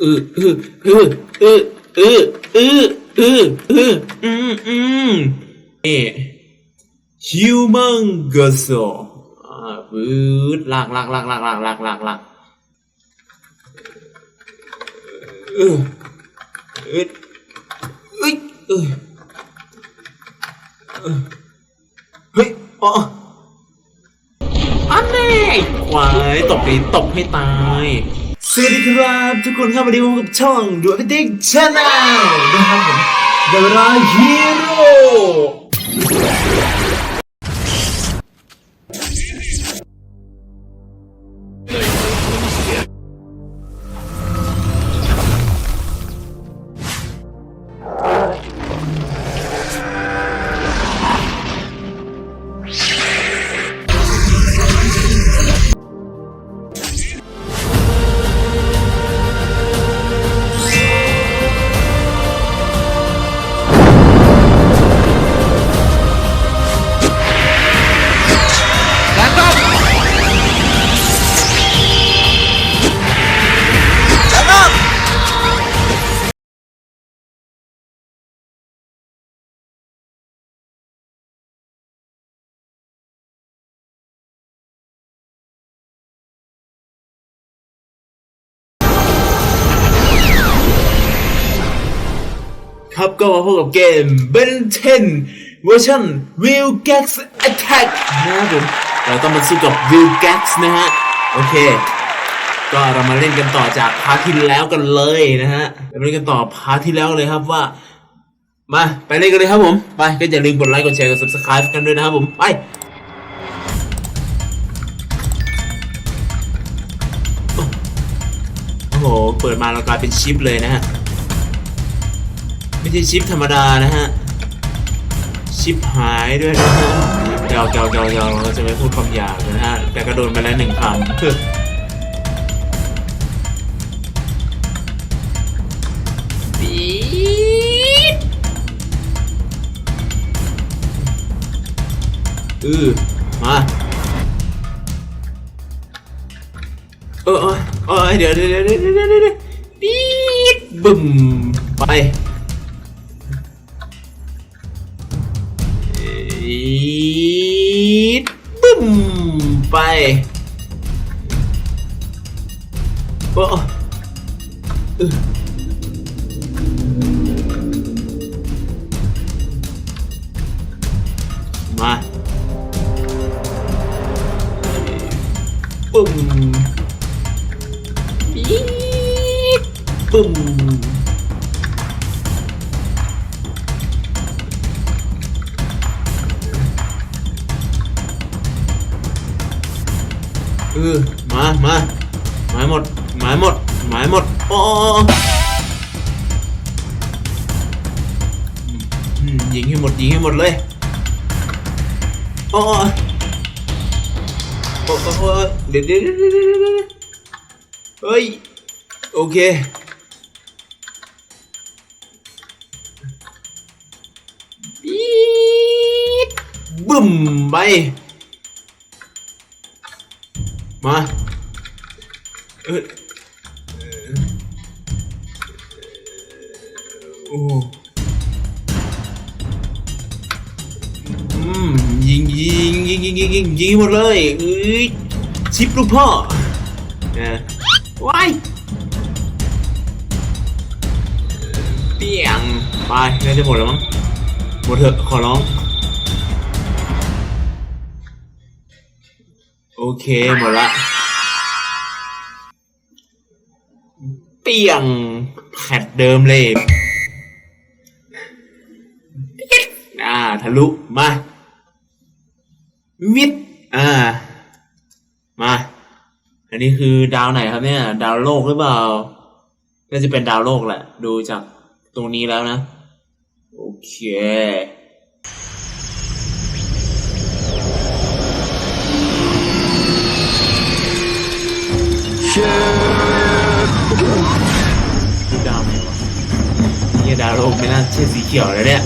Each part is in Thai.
เออเออเออเออเออเออเออเอออืมอืมเอฮิวมังกอสอ่าปืดลากลากลากลากลากลากลากลากเออเออเอ้ยเออเออเฮ้ยอ๋ออันนี้ควายตบไปตบให้ตาย สวัสดีครับทุกคนครับวันนี้พบกับช่องดูพิติกชาแนลนะครับผมเดราฮีโร่ ครับก็มาพบกับเกม Ben 10 เวอร์ชัน Will Gax Attack นะครับผมเราต้องมาสู้กับ Will Gax นะฮะ โอเค ก็เรามาเล่นกันต่อจากพาร์ทที่แล้วกันเลยนะฮะเรามาเล่นกันต่อพาร์ทที่แล้วเลยครับว่า มาไปเล่นกันเลยครับผม ไปก็อย่าลืมกดไลค์กดแชร์กด subscribe กันด้วยนะครับผม ไปโอ้โห เปิดมาเรากลายเป็นชิปเลยนะฮะ ไม่ใช่ชิปธรรมดานะฮะ ชิปหายด้วยนะฮะเกาเกาเกาเกาเราจะไม่พูดคำหยาบนะฮะ แต่ก็โดนไปแล้วหนึ่งคำปี๊ดอือมาเออเออเออเดี๋ยวเดี๋ยวเดี๋ยวเดี๋ยวเดี๋ยวเดี๋ยวปี๊ดบึ้มไปปี๊ โอ้เออมาปึ้มปี๊ดปึ้ม เออมามาหมายหมดหมายหมดหมายหมดโอ้อืมยิงให้หมดยิงให้หมดเลยโอ้โอ้โอ้โอ้เดี๋ยวเดี๋ยวเดี๋ยวเฮ้ยโอเคปี๊ดบึ้มไป มาเออโอ้อืมยิงยิงยิงยิงยิงยิงยิงหมดเลยเอ้ยชิปลูกพ่อเนะว้ายเปียงไปน่าจะหมดแล้วมั้งหมดเถอะขอร้อง โอเค หมดละ เปียงแพทเดิมเลยอ่า ทะลุ มา วิทอ่า มา อันนี้คือดาวไหนครับเนี่ย ดาวโลกหรือเปล่า น่าจะเป็นดาวโลกแหละ ดูจากตรงนี้แล้วนะ โอเค โลกไม่น่าใช่สีเขียวเลยเนี่ย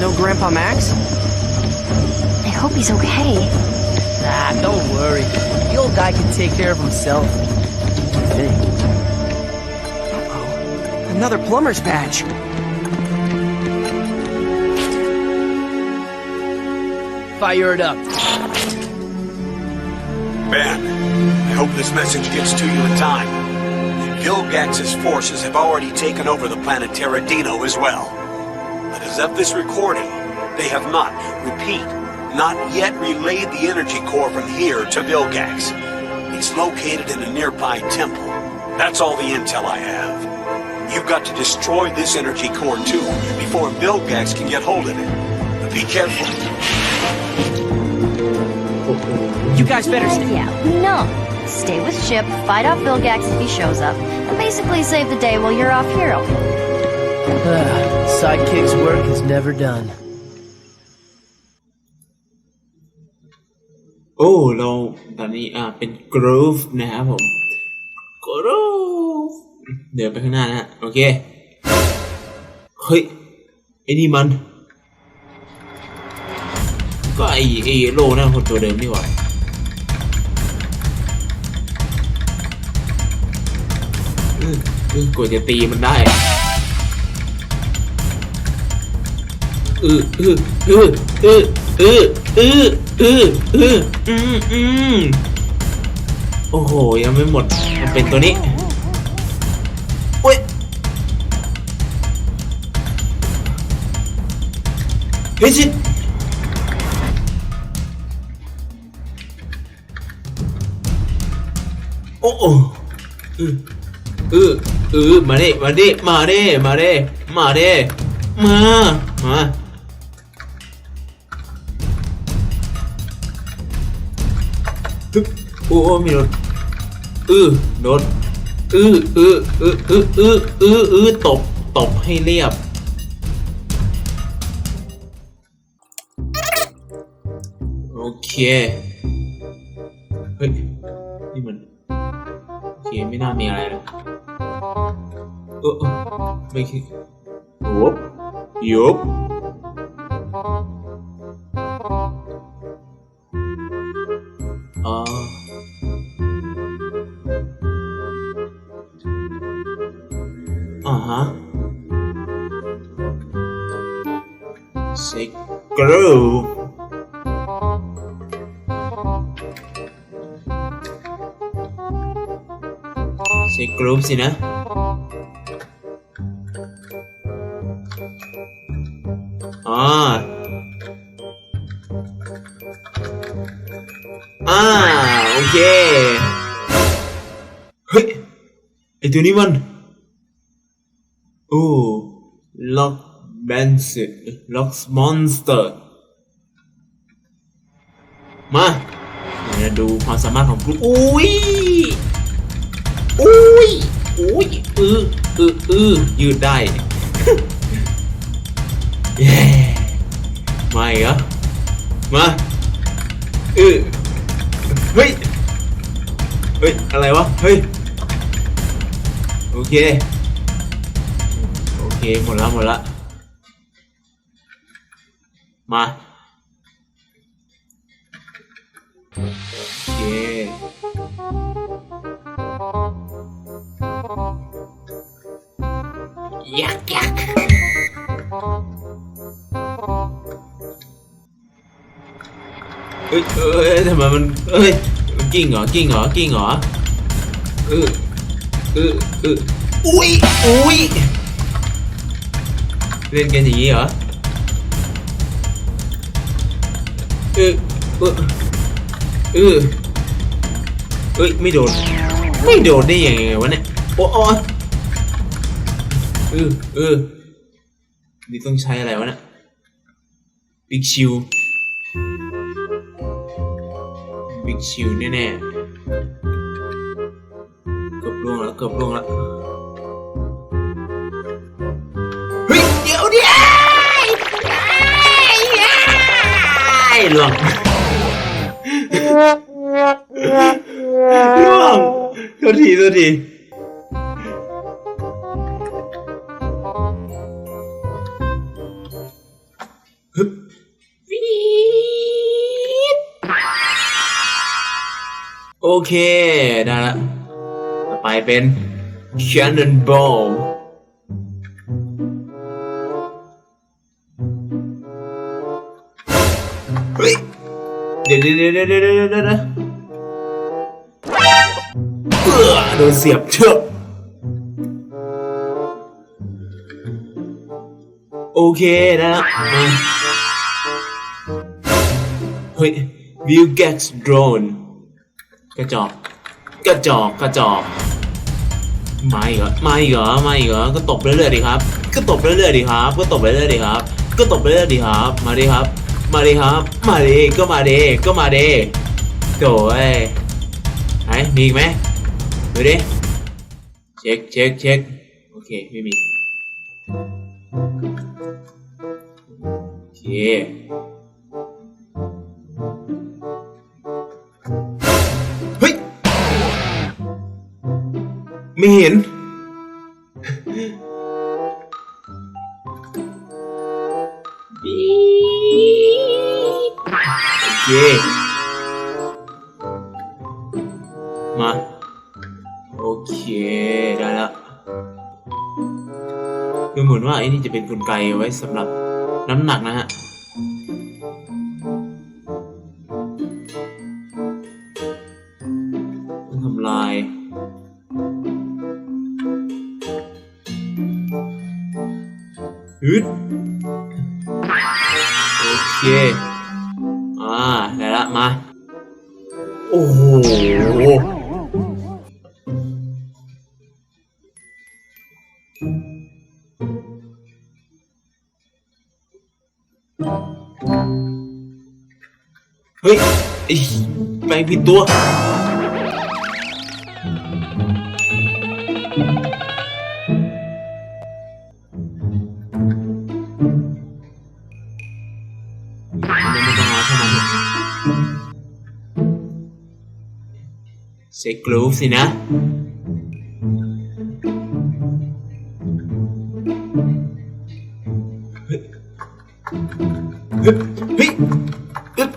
No Grandpa Max? I hope he's okay. Ah, don't worry. He'll guy can take care of himself. I think. Uh-oh. Another plumber's badge. Fire it up. Ben, I hope this message gets to you in time. Gilgax's forces have already taken over the planet Terradino as well. But as of this recording, they have not, repeat, not yet relayed the energy core from here to Gilgax. It's located in a nearby temple. That's all the intel I have. You've got to destroy this energy core too, before Gilgax can get hold of it. But be careful. You guys better stay we know Stay with Ship, fight off Vilgax if he shows up, and basically save the day while you're off hero. Sidekick's work is never done. โอ้เราตอนนี้อ่าเป็นกรูฟนะครับผมกรูฟเดินไปข้างหน้านะฮะโอเค เฮ้ย ไอ้นี่มัน ก็ไอ้ไอ้โลนั่นคนตัวเดิมนี่หว่า กว่าจะตีมันได้อืออืออืออืออืออืออืออืออืมอืมโอ้โห ยังไม่หมด มันเป็นตัวนี้โอ้ยเฮ้ยชิโอ้โอ้อืออือ เออมาดิมาดิมาดิมาดิมาดิมามาทึบโอ้มีรถอือโดนอืออืออืออืออืออืออือตบตบให้เรียบโอเคเฮ้ยนี่มันโอเคไม่น่ามีอะไรแล้ว Oh, oh. Make it. Whoop. Yup. Oh. Uh-huh. Say groove. Say groove. อ่าอ่า โอเค เฮ้ย ไอตัวนี้มัน โอ้ ล็อกแบนส์ล็อกมอนสเตอร์ มาเดี๋ยวดูความสามารถของกรุ๊ปอุ้ย อุ้ย อุ้ย อืออืออือยืดได้เย้ มาอีกเหรอ มาอือเฮ้ย เฮ้ย อะไรวะ เฮ้ย โอเค โอเค หมดละหมดละ มา โอเคยักยัก เอ้ยเอ้ยทำไมมันเอ้ยมันกิ้งเหรอกิ้งเหรอกิ้งเหรอเออเออเอออุ้ยอุ้ยเล่นกันอย่างนี้เหรอเออเออเออเอ้ยไม่โดนไม่โดนได้ยังไงวะเนี่ยโอ้โอ้เออเออนี่ต้องใช้อะไรวะเนี่ยบิ๊กชิว บิ๊กชิวแน่ๆ เกือบล่วงแล้วเกือบล่วงแล้วเฮ้ยเดี๋ยวเดี๋ยวไอ้ล่วงล่วงโทษทีโทษที เคได้ละต่อไปเป็น Cannonball เฮ้ยเดี๋ยวเดี๋ยวเดี๋ยวเดี๋ยวเดี๋ยวเดี๋ยวเดี๋ยวเออโดนเสียบเชือกโอเคนะมาเฮ้ย View Gags Drone กระจอกกระจอกกระจอกมาอีกเหรอมาอีกเหรอมาอีกเหรอก็ตบเรื่อยๆดิครับ ก็ตบเรื่อยๆดิครับ ก็ตบเรื่อยๆดิครับ ก็ตบเรื่อยๆดิครับ มาดิครับ มาดิครับ มาดิก็มาดิก็มาดิโถ่เอ้ยไหนมีอีกไหมดูดิเช็คเช็คเช็คโอเคไม่มีโอเค ไม่เห็นโอเคมา โอเค ได้แล้วดูเหมือนว่าไอ้นี่จะเป็นกลไกไว้สำหรับน้ำหนักนะฮะ เฮ้ยไอ้ไปผิดตัว ใช้กรูฟสินะ เฮ้ยอึ๊บ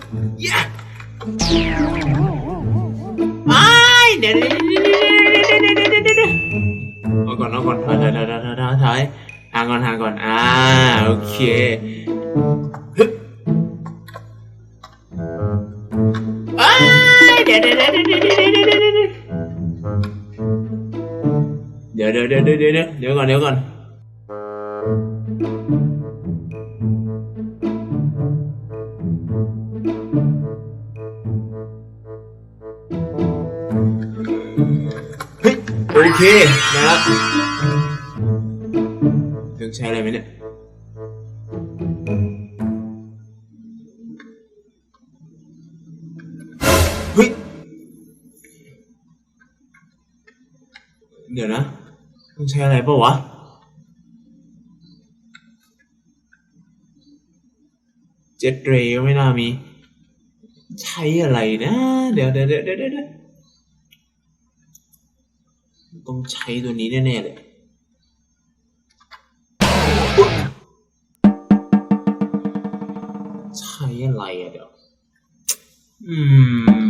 ยะไอ้เดี๋ยวเอาก่อนเอาก่อนถ่ายถ่ายถ่ายถ่ายถ่ายห่างก่อนห่างก่อน อ่า โอเคไอ้เดี๋ยวเดี๋ยวเดี๋ยว để để để để để để con để con โอเคนะครับถึงใช้อะไรไหมเนี่ยเฮ้ยเดี๋ยวนะ ต้องใช้อะไรเปล่าวะเจ็ตเรย์ก็ไม่น่ามี ใช้อะไรนะเดี๋ยวเดี๋ยวเดี๋ยวเดี๋ยวเดี๋ยวต้องใช้ตัวนี้แน่ ๆ เลยใช้อะไรอะเดี๋ยว อืม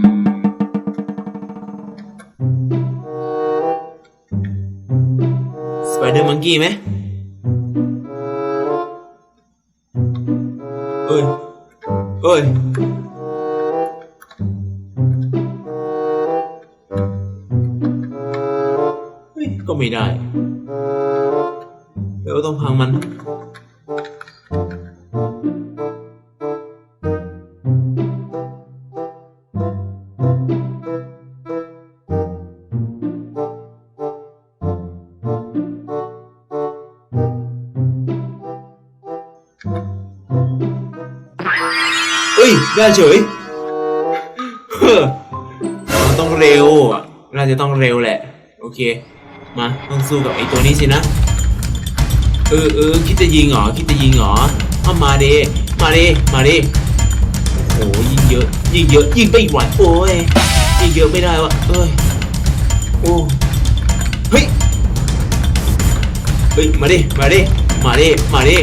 เดอร์มังกี้ไหมเอ้ยเอ้ยเฮ้ยก็ไม่ได้ เดี๋ยวต้องพังมัน ได้เฉยเฮ้อมันต้องเร็วอะน่าจะต้องเร็วแหละ โอเค มาต้องสู้กับไอ้ตัวนี้สินะ เออเออคิดจะยิงเหรอ คิดจะยิงเหรอเอามาดิมาดิมาดิโอ้โหยิงเยอะ ยิงเยอะ ยิงไม่ไหวโอ้ยยิงเยอะไม่ได้วะเอ้ย โอ้ เฮ้ย เฮ้ย มาดิ มาดิ มาดิ มาดิ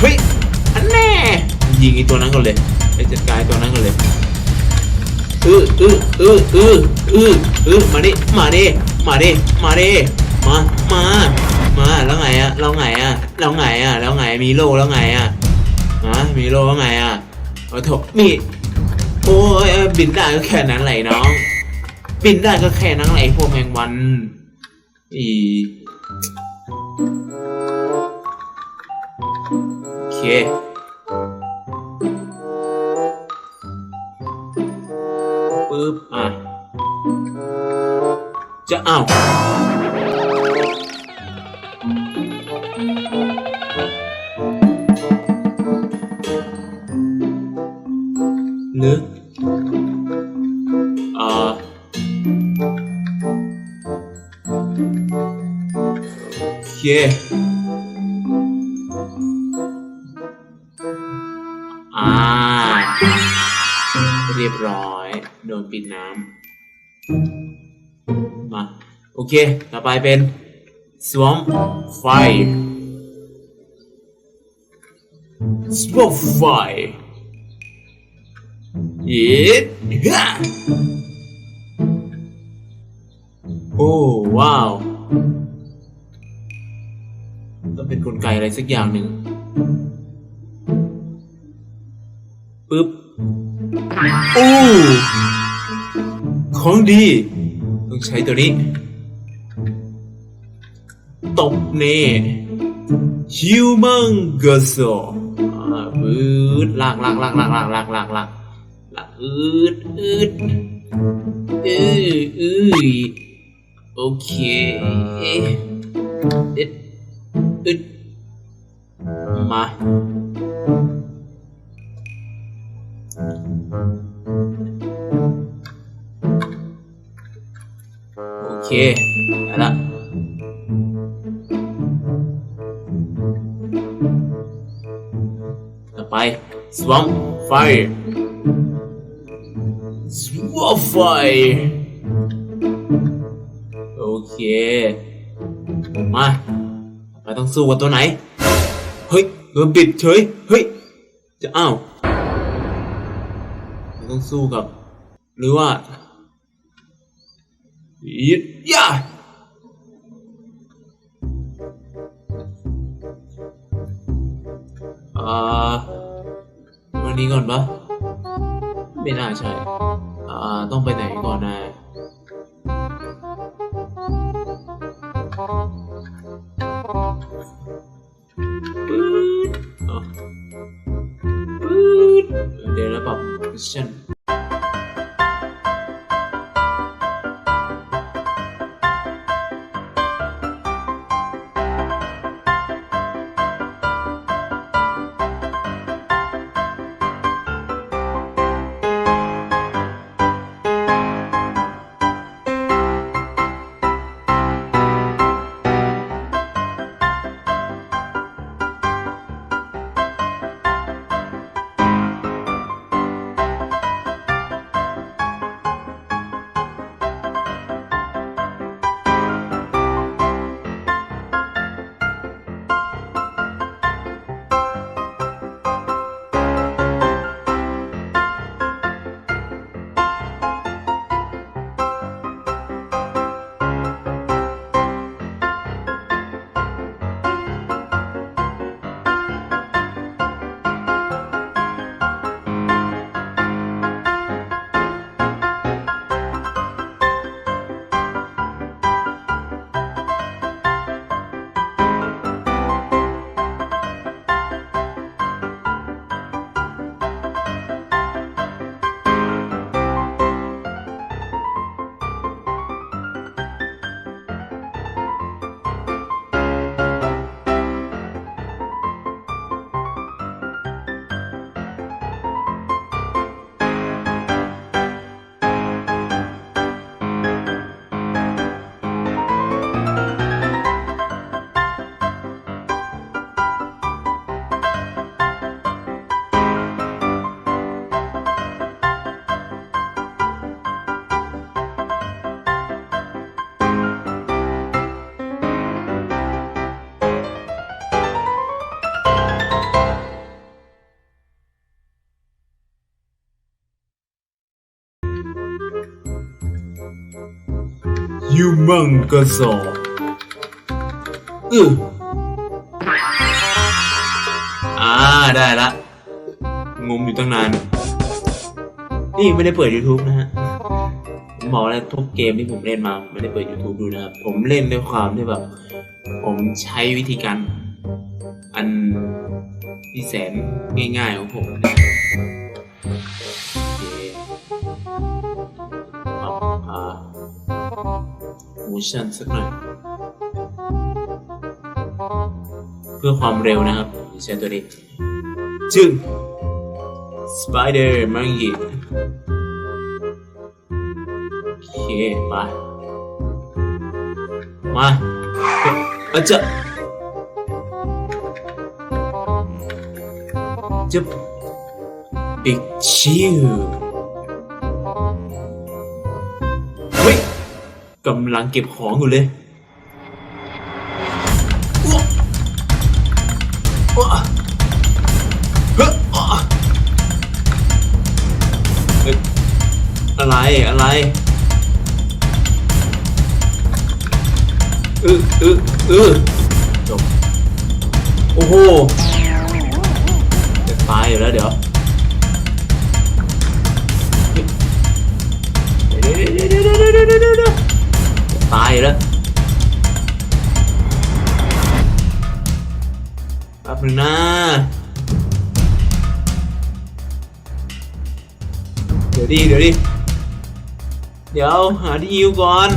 เฮ้ย ยิงไอ้ตัวนั้นก่อนเลยไปจัดการตัวนั้นก่อนเลยอืออืออืออืออืออือมาดิมาดิมาดิมาดิมามามาแล้วไงอะแล้วไงอะแล้วไงอะแล้วไงมีโลแล้วไงอะฮะมีโลแล้วไงอะโอ้โถมีโอ้ยบินได้ก็แค่นั้นแหลน้อง บินได้ก็แค่นั้นแหละพวกแมงวันอีโอเค ปึ๊บอะจะอ้าวลึกเอ่อโอเค เค ต่อไปเป็น swamp fire swamp fire เย็ดฮะโอ้ว้าว ต้องเป็นกลไกอะไรสักอย่างหนึ่งปึ๊บโอ้ของดี ต้องใช้ตัวนี้ ตบเน่ฮิวมังกัสโซอืดลากลากลากลากลากลากลากลากลากอืดอืดอืออือโอเคอึดอึดมาโอเคได้ละ อไป swamp fire swamp fire โอเค มาเราต้องสู้กับตัวไหน เฮ้ยเออบิดเฉย เฮ้ย จะอ้าวเราต้องสู้กับ หรือว่ายิดย่า อ่าวันนี้ก่อนปะไม่น่าใช่ อ่า ต้องไปไหนก่อนนะปื๊ดอะปื๊ดเดี๋ยวแล้วปรับ position ยูมังกสออืออ่าได้ละ งมอยู่ตั้งนาน นี่ไม่ได้เปิด YouTube นะฮะ ผมบอกเลยทุกเกมที่ผมเล่นมาผมไม่ได้เปิด YouTube ดูนะครับ ผมเล่นด้วยความที่แบบ ผมใช้วิธีการอันที่แสนง่ายๆของผมนะโอเค ปรับอ่า motion สักหน่อยเพื่อความเร็วนะครับใช้ตัวนี้จึง Spider Monkey โอเคไปมาอาจจะจะปิกชิว กำลังเก็บของอยู่เลยอะไรอะไรเออเออเออจบโอ้โหจะตายอยู่แล้วเดี๋ยวเดี๋ยวเดี๋ยวเดี๋ยวเดี๋ยวเดี๋ยว ตายแล้วแป๊บนึงนะเดี๋ยวดิเดี๋ยวดิเดี๋ยวหาที่ยิวก่อน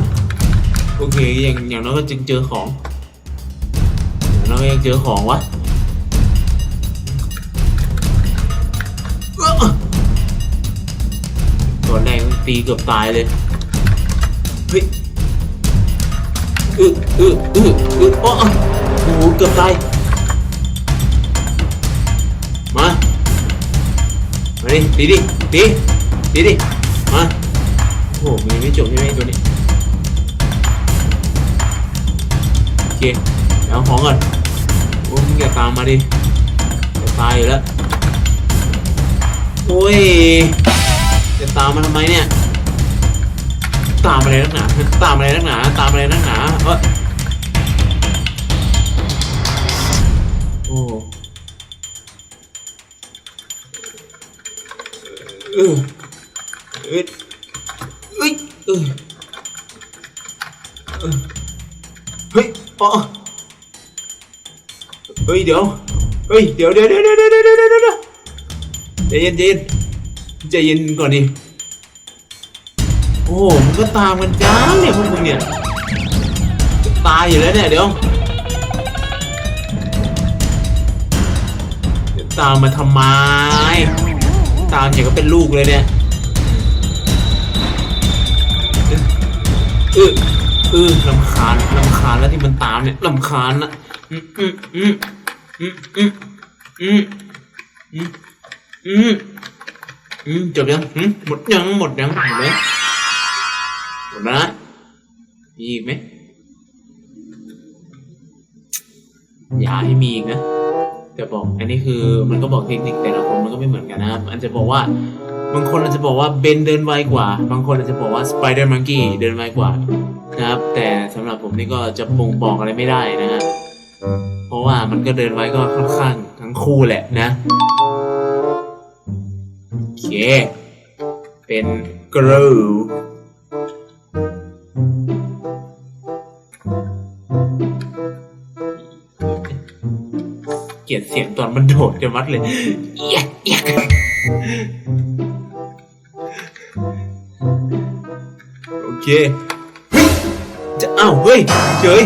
โอเค อย่างอย่างน้อยก็จึงเจอของอย่างน้อยก็ยังเจอของวะตอนแรกตีเกือบตายเลย เฮ้ย อืออืออืออืออโอ้โหเกือบตายมามาดิดีดิดีดีดิมาโอ้โหมันยังไม่จบใช่ไหมตัวนี้โอเคเอาของก่อนโอ้ยมึงอย่าตามมาดิจะตายอยู่แล้วโอ้ยจะตามมาทำไมเนี่ย ตามอะไรนักหนา ตามอะไรนักหนา ตามอะไรนักหนาเออโอ้เออเออเฮ้ยเออเฮ้ยอ๋อเฮ้ยเดี๋ยว เฮ้ยเดี๋ยวเดี๋ยวเดี๋ยวเดี๋ยวเดี๋ยวเดี๋ยวเดี๋ยวเย็นเย็นใจเย็นก่อนดิ โอ้มันก็ตามกันจ้าเนี่ยพวกมึงเนี่ยตายอยู่แล้วเนี่ยเดี๋ยวตามมาทำไม ตามอย่างก็เป็นลูกเลยเนี่ยเออเออลำคาญลำคาญแล้วที่มันตามเนี่ยลำคาญนะอืมอืมอืมอืมอืมอืมอืมอืมอืมจบยังหมดยังหมดยังหมดไหมหมดแล้ว นะมีอีกไหมอย่าให้มีอีกนะแต่บอกอันนี้คือมันก็บอกเทคนิคแต่ละคนมันก็ไม่เหมือนกันนะครับอันจะบอกว่าบางคนอาจจะบอกว่าเบนเดินไวกว่า บางคนอาจจะบอกว่าสไปเดอร์มังกี้เดินไวกว่านะครับ แต่สำหรับผมนี่ก็จะบ่งบอกอะไรไม่ได้นะฮะเพราะว่ามันก็เดินไว้ก็ค่อนข้างทั้งคู่แหละนะโอเค เป็นกรู เกลียดเสียงตอนมันโดดจะมัดเลยเอียกเอียกโอเคจะอ้าวเฮ้ยเฉย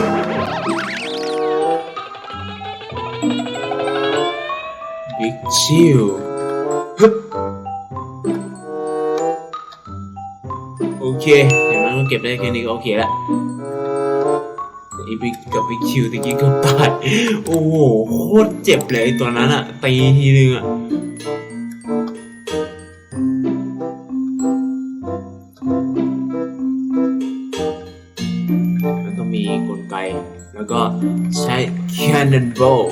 บิ๊กชิลฮึบโอเคอย่างนั้นก็เก็บได้แค่นี้ก็โอเคละไอ้บิ๊กกับไอคิวตะกี้ก็ตาย โอ้โห โคตรเจ็บเลยไอตัวนั้นอะตีทีนึงอะแล้วก็มีกลไก แล้วก็ใช้ cannonball